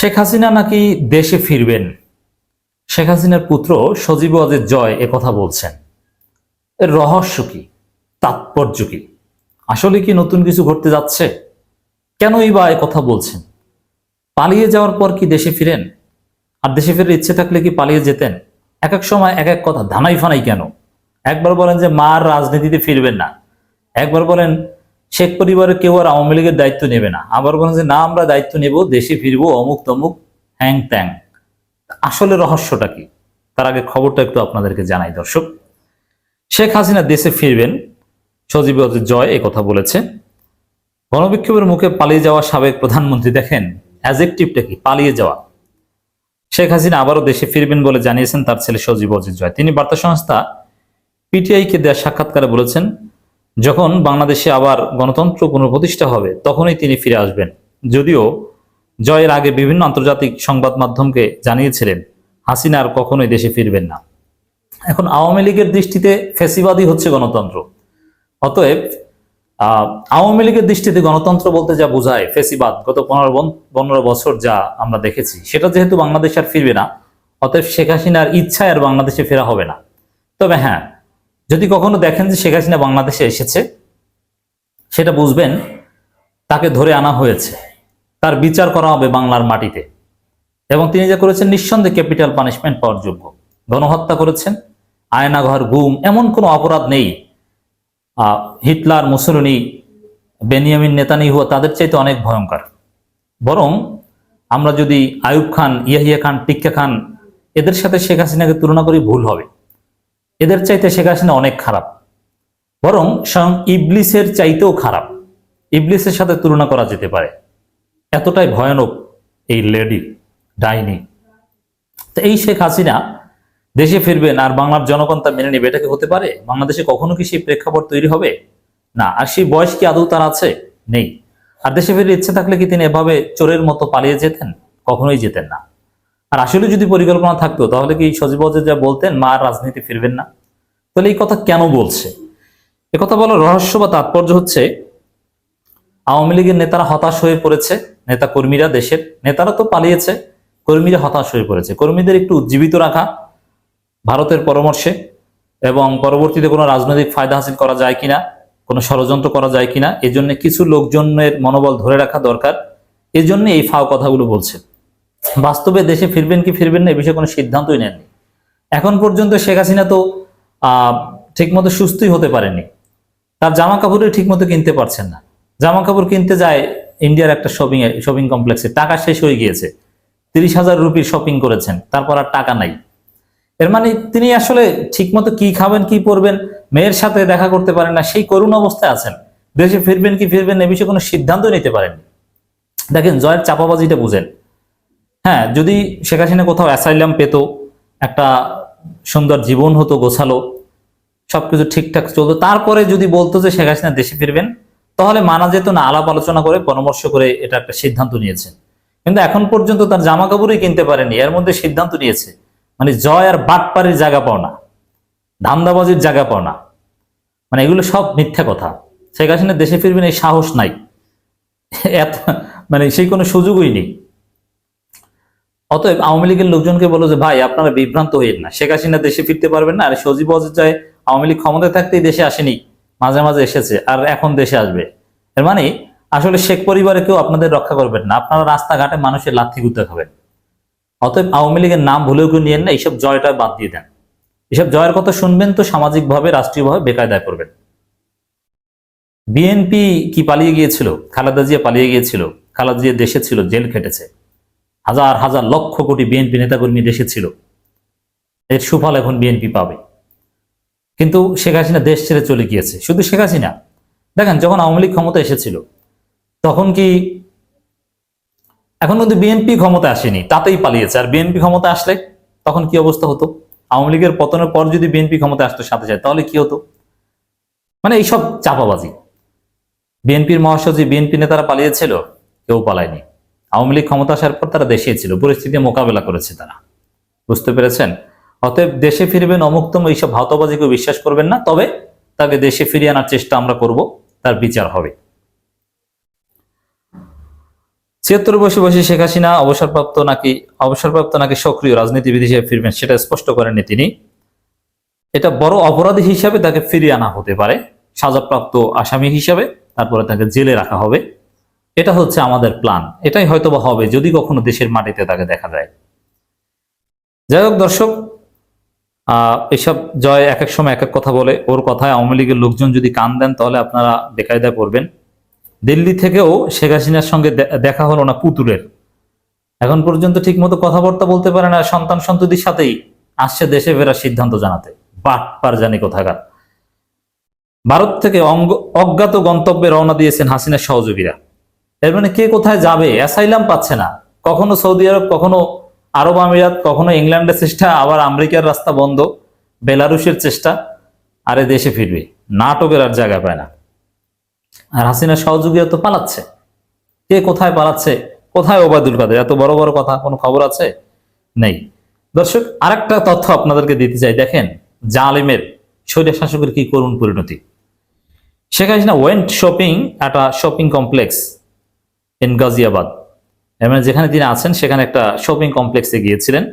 শেখ হাসিনা নাকি দেশে ফিরবেন? শেখ হাসিনার পুত্র সজীব অজিত জয় এ কথা বলছেন। এর রহস্য কি? তাৎপর্য কি? আসলে কি নতুন কিছু ঘটতে যাচ্ছে? কেনই বা এ কথা বলছেন? পালিয়ে যাওয়ার পর কি দেশে ফিরেন? আর দেশে ফেরার ইচ্ছে থাকলে কি পালিয়ে যেতেন? এক এক সময় এক এক কথা, ধানাই ফানাই কেন? একবার বলেন যে মার রাজনীতিতে ফিরবেন না। একবার বলেন শেখ পরিবারের কেউ আর আওয়ামী লীগের দায়িত্ব নেবে না। আবার বলেন যে, না, আমরা দায়িত্ব নেব, দেশে ফিরবো, অমুক তমুক, হ্যাং ত্যাং। আসলে রহস্যটা কি? তার আগে খবরটা একটু আপনাদেরকে জানাই, দর্শক। শেখ হাসিনা দেশে ফিরবেন, সজীব জয় এ কথা বলেছে। গণবিক্ষোভের মুখে পালিয়ে যাওয়া সাবেক প্রধানমন্ত্রী, দেখেন অ্যাজেকটিভটা কি? পালিয়ে যাওয়া। শেখ হাসিনা আবারও দেশে ফিরবেন বলে জানিয়েছেন তার ছেলে সজীব অজিত জয়। তিনি বার্তা সংস্থা পিটিআইকে দেওয়া সাক্ষাৎকারে বলেছেন যখন বাংলাদেশে আবার গণতন্ত্র পুনঃপ্রতিষ্ঠা হবে, তখনই তিনি ফিরে আসবেন। যদিও জয়ের আগে বিভিন্ন আন্তর্জাতিক সংবাদ মাধ্যমকে জানিয়েছিলেন, হাসিনা আর কখনোই দেশে ফিরবেন না। এখন আওয়ামী লীগের দৃষ্টিতে ফেসিবাদী হচ্ছে গণতন্ত্র। অতএব আওয়ামী লীগের দৃষ্টিতে গণতন্ত্র বলতে যা বোঝায় ফেসিবাদ গত পনেরো পনেরো বছর যা আমরা দেখেছি, সেটা যেহেতু বাংলাদেশ আর ফিরবে না, অতএব শেখ হাসিনার ইচ্ছায় আর বাংলাদেশে ফেরা হবে না। তবে হ্যাঁ যদি কখনো দেখেন যে শেখ হাসিনা বাংলাদেশে এসেছে, সেটা বুঝবেন, তাকে ধরে আনা হয়েছে। তার বিচার করা হবে বাংলার মাটিতে। এবং তিনি যা করেছেন নিঃসন্দেহে ক্যাপিটাল পানিশমেন্ট পাওয়ার যোগ্য। গণহত্যা করেছেন, আয়নাঘর, গুম, এমন কোনো অপরাধ নেই। হিটলার, মুসলিনী, বেনিয়ামিন নেতানিহু তাদের চাইতে অনেক ভয়ঙ্কর। বরং আমরা যদি আয়ুব খান, ইয়াহিয়া খান, টিক্কা খান, এদের সাথে শেখ হাসিনাকে তুলনা করি ভুল হবে। এদের চাইতে শেখ হাসিনা অনেক খারাপ। বরং স্বয়ং ইবলিসের চাইতেও খারাপ। ইবলিসের সাথে তুলনা করা যেতে পারে। এতটাই ভয়ানক এই লেডি, ডাইনি। তো এই শেখ হাসিনা দেশে ফিরবেন আর বাংলার জনগণ তা মেনে নেবে, এটা কি হতে পারে? বাংলাদেশে কখনো কি সেই প্রেক্ষাপট তৈরি হবে? না, আর সেই বয়স কি আদৌ তার আছে? নেই। আর দেশে ফিরে ইচ্ছে থাকলে কি তিনি এভাবে চোরের মতো পালিয়ে যেতেন? কখনোই যেতেন না। আর আসলে যদি পরিকল্পনা থাকতো, তাহলে কি সজীব যা বলতেন, মা রাজনীতি ফিরবেন না? তাহলে এই কথা কেন বলছে? কথা বলার রহস্য বা তাৎপর্য হচ্ছে, আওয়ামী লীগের নেতারা হতাশ হয়ে পড়েছে নেতা কর্মীরা দেশের নেতারা তো পালিয়েছে, কর্মীরা হতাশ হয়ে পড়েছে। কর্মীদের একটু উজ্জীবিত রাখা ভারতের পরামর্শে এবং পরবর্তীতে কোনো রাজনৈতিক ফায়দা হাসিল করা যায় কিনা, কোনো ষড়যন্ত্র করা যায় কিনা এই জন্য কিছু লোকজনের মনোবল ধরে রাখা দরকার। এই জন্য এই ফাও কথাগুলো বলছে। বাস্তবে দেশে ফিরবেন কি ফিরবেন না এ বিষয়ে কোনো সিদ্ধান্তই নেননি। এখন পর্যন্ত শেখ হাসিনা তো ঠিকমতো সুস্থই হতে পারেনি। তার জামা কাপড়ে ঠিকমতো কিনতে পারছেন না। জামা কাপড় কিনতে যায় ইন্ডিয়ার একটা শপিং শপিং কমপ্লেক্সে। টাকা শেষ হয়ে গিয়েছে। তিরিশ হাজার রুপির শপিং করেছেন। তারপর আর টাকা নাই। এর মানে তিনি আসলে ঠিকমতো কি খাবেন, কি পরবেন, মেয়ের সাথে দেখা করতে পারেন না, সেই করুণ অবস্থায় আছেন। দেশে ফিরবেন কি ফিরবেন এ বিষয়ে কোনো সিদ্ধান্ত নিতে পারেননি। দেখেন, জয়ের চাপাবাজিটা বুঝেন। হ্যাঁ যদি শেখ হাসিনা কোথাও অ্যাসাইলাম পেত, একটা সুন্দর জীবন হতো, গোছালো, সবকিছু ঠিকঠাক চলতো। তারপরে যদি বলতো যে শেখ হাসিনা দেশে ফিরবেন, তাহলে মানা যেত না, আলাপ আলোচনা করে, পরামর্শ করে এটা একটা সিদ্ধান্ত নিয়েছেন। কিন্তু এখন পর্যন্ত তার জামা কাপড়ই কিনতে পারেনি, এর মধ্যে সিদ্ধান্ত নিয়েছে মানে জয় আর বাটপাড়ির জায়গা পাও না, ধান্দাবাজির জায়গা পাও না। মানে এগুলো সব মিথ্যা কথা। শেখ হাসিনা দেশে ফিরবেন, এই সাহস নাই। এত মানে সেই কোনো সুযোগই নেই। অতএব আওয়ামী লীগের লোকজনকে বলো যে, ভাই, আপনারা বিভ্রান্ত হইেন না। শেখ হাসিনা দেশে ফিরতে পারবেন না। আর সজীব অজিত জয় আওয়ামী লীগ ক্ষমতায় থাকতেই দেশে আসেনি। মাঝে মাঝে এসেছে আর এখন দেশে আসবে। এর মানে আসলে শেখ পরিবারে কেউ আপনাদের রক্ষা করবেন না। আপনারা রাস্তাঘাটে মানুষের লাথি গুতে খাবেন। অতএব আওয়ামী লীগের নাম ভুলেও কেউ নিয়েন না, এইসব জয়টা বাদ দিয়ে দেন। এসব জয়ের কথা শুনবেন তো সামাজিকভাবে, রাষ্ট্রীয়ভাবে বেকায়দায় পড়বেন। বিএনপি কি পালিয়ে গিয়েছিল? খালেদা জিয়া পালিয়ে গিয়েছিল। খালেদা জিয়া দেশে ছিল, জেল খেটেছে। হাজার হাজার লক্ষ কোটি বিএনপি নেতাকর্মী দেশে ছিল। এর সুফল এখন বিএনপি পাবে। কিন্তু শেখ হাসিনা দেশ ছেড়ে চলে গিয়েছে। শুধু শেখ হাসিনা, দেখেন যখন আওয়ামী লীগ ক্ষমতা এসেছিল, তখন কি এখন কিন্তু বিএনপি ক্ষমতা আসেনি, তাতেই পালিয়েছে। আর বিএনপি ক্ষমতা আসলে তখন কি অবস্থা হতো? আওয়ামী লীগের পতনের পর যদি বিএনপি ক্ষমতা আসতো সাথে সাথে, তাহলে কি হতো? মানে এইসব চাপাবাজি বিএনপির মহাসচিব, বিএনপি নেতারা পালিয়েছিল, কেউ পালায়নি। আওয়ামী লীগ ক্ষমতা আসার পর তারা দেশে ছিল, পরিস্থিতি মোকাবেলা করেছে তারা। বুঝতে পেরেছেন? অতএব দেশে ফিরবেন, অমুক্তম এইসব ভাতবাজিকে বিশ্বাস করবেন না, তবে তাকে দেশে ফিরিয়ে আনার চেষ্টা আমরা করব, তার বিচার হবে। ছিয়াত্তর বসে বসে শেখ হাসিনা অবসরপ্রাপ্ত নাকি অবসরপ্রাপ্ত নাকি সক্রিয় রাজনীতিবিদ হিসেবে ফিরবেন সেটা স্পষ্ট করেননি তিনি। এটা বড় অপরাধী হিসাবে তাকে ফিরিয়ে আনা হতে পারে, সাজাপ্রাপ্ত আসামি হিসাবে, তারপরে তাকে জেলে রাখা হবে। এটা হচ্ছে আমাদের প্ল্যান এটাই হয়তোবা হবে, যদি কখনো দেশের মাটিতে তাকে দেখা যায়। যাই হোক দর্শক এসব জয় এক এক সময় এক এক কথা বলে। ওর কথায় আওয়ামী লীগের লোকজন যদি কান দেন, তাহলে আপনারা বেকায়দায় পড়বেন দিল্লি থেকেও শেখ হাসিনার সঙ্গে দেখা হলো না পুতুলের। এখন পর্যন্ত ঠিকমতো কথাবার্তা বলতে পারে না। সন্তান সন্ততির সাথেই আসছে দেশে ফেরার সিদ্ধান্ত জানাতে। বাট পার জানি কোথাকার। ভারত থেকে অজ্ঞাত গন্তব্যে রওনা দিয়েছেন হাসিনার সহযোগীরা। এর মানে কে কোথায় যাবে? অ্যাসাইলাম পাচ্ছে না। কখনো সৌদি আরব, কখনো আরব আমিরাত, কখনো ইংল্যান্ডের চেষ্টা, আবার আমেরিকার রাস্তা বন্ধ। বেলারুশের চেষ্টা, আরে দেশে ফিরবে। নাটকের আর জায়গা পায় না। আর হাসিনার সহযোগীরা তো পালাচ্ছে। কে কোথায় পালাচ্ছে? কোথায় ওবায়দুল কাদের? এত বড় বড় কথা কোনো খবর আছে? নেই। দর্শক, আরেকটা তথ্য আপনাদেরকে দিতে চাই। দেখেন, জালিমের শৈল শাসকের কি করুণ পরিণতি। শেখ হাসিনা ওয়েন্ট শপিং একটা শপিং কমপ্লেক্স ইন গাজিয়াবাদ। মানে যেখানে তিনি আছেন, সেখানে একটা শপিং কমপ্লেক্সে গিয়েছিলেন।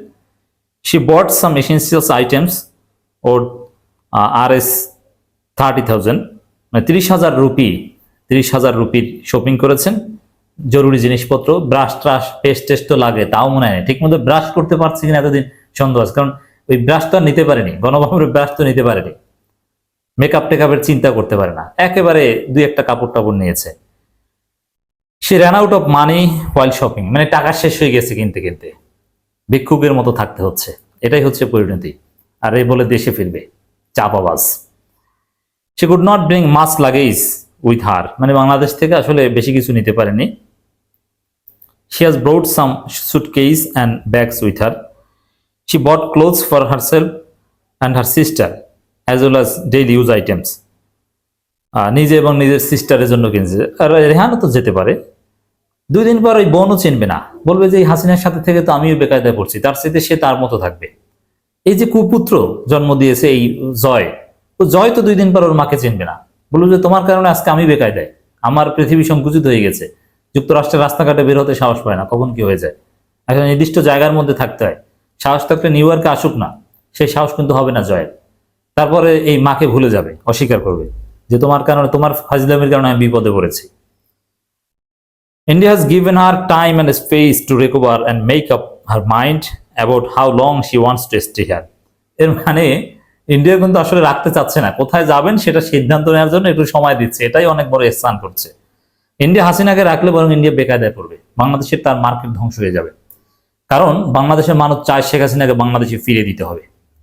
She bought some essentials items or R S thirty thousand মানে তিরিশ হাজার রুপি, তিরিশ হাজার রুপির শপিং করেছেন। জরুরি জিনিসপত্র ব্রাশ ট্রাশ পেস্ট টেস্ট তো লাগে, তাও মনে হয় ঠিক মতো ব্রাশ করতে পারছি কিনা এতদিন সন্দেহ আছে, কারণ ওই ব্রাশ তো আর নিতে পারেনি গণভবনের ব্রাশ তো নিতে পারেনি। মেকআপ টেকআপের চিন্তা করতে পারে না। একেবারে দুই একটা কাপড় টাপড় নিয়েছে। সে run out of money while shopping মানে টাকা শেষ হয়ে গেছে কিনতে কিনতে। ভিক্ষুকের মতো থাকতে হচ্ছে। এটাই হচ্ছে পরিণতি। আর এই বলে দেশে ফিরবে। চাপাবাজ সে could not bring much luggage with her মানে বাংলাদেশ থেকে আসলে বেশি কিছু নিতে পারেনি। She has brought some suitcase and bags with her she bought clothes for herself and her sister as well as daily use items নিজে এবং নিজের সিস্টারের জন্য কিনছে। আর রেহানও তো যেতে পারে। দুই দিন পর ওই বোনও চিনবে না। বলবে যে, এই হাসিনার সাথে থেকে তো আমিও বেকায়দায় পড়ছি। তার সাথে সে তার মতো থাকবে। এই যে কুপুত্র জন্ম দিয়েছে এই জয়, ও জয় তো দুই দিন পর ওর মাকে চিনবে না। বলবে যে, তোমার কারণে আজকে আমি বেকায়দায়। আমার পৃথিবী সংকুচিত হয়ে গেছে। যুক্তরাষ্ট্রের রাস্তাঘাটে বের হতে সাহস পায় না। কখন কি হয়ে যায়? একটা নির্দিষ্ট জায়গার মধ্যে থাকতে হয়। সাহস থাকলে নিউ ইয়র্কে আসুক না। সেই সাহস কিন্তু হবে না জয়ের। তারপরে এই মাকে ভুলে যাবে, অস্বীকার করবে। যে তোমার কারণে, তোমার ফাজলামের কারণে আমি বিপদে পড়েছি। India has given her time and space to recover and make up her mind about how long she wants to stay here. এর মানে ইন্ডিয়া কিন্তু আসলে রাখতে চাচ্ছে না। কোথায় যাবেন সেটা সিদ্ধান্ত নেওয়ার জন্য একটু সময় দিচ্ছে। এটাই অনেক বড় স্থান করছে। ইন্ডিয়া হাসিনাকে রাখলে বরং ইন্ডিয়া বেকায়দায় পড়বে। বাংলাদেশের তার মার্কেট ধ্বংস হয়ে যাবে। কারণ বাংলাদেশের মানুষ চায় শেখ হাসিনাকে বাংলাদেশে ফিরে দিতে হবে।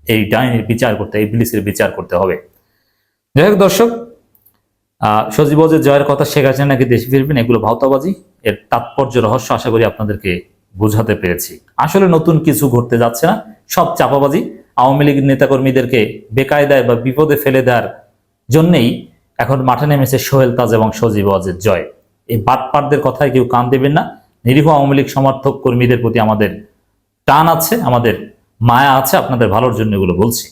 এই ডাইনির বিচার করতে, এই পুলিশের বিচার করতে হবে। যাই হোক দর্শক সজীবজের জয়ের কথা শেখ হাসিনা নাকি দেশে ফিরবেন, এগুলো ভাওতাবাজি। এর তাৎপর্য রহস্য আশা করি আপনাদেরকে বোঝাতে পেরেছি। আসলে নতুন কিছু ঘটতে যাচ্ছে না, সব চাপাবাজি। আওয়ামী লীগ নেতাকর্মীদেরকে বেকায়দায় বা বিপদে ফেলে দেওয়ার জন্যেই এখন মাঠে নেমেছে সোহেল তাজ এবং সজীব ওয়াজের জয়। এই বাটপাটদের কথায় কেউ কান দেবেন না। নিরীহ আওয়ামী লীগ সমর্থক কর্মীদের প্রতি আমাদের টান আছে, আমাদের মায়া আছে, আপনাদের ভালোর জন্য এগুলো বলছি।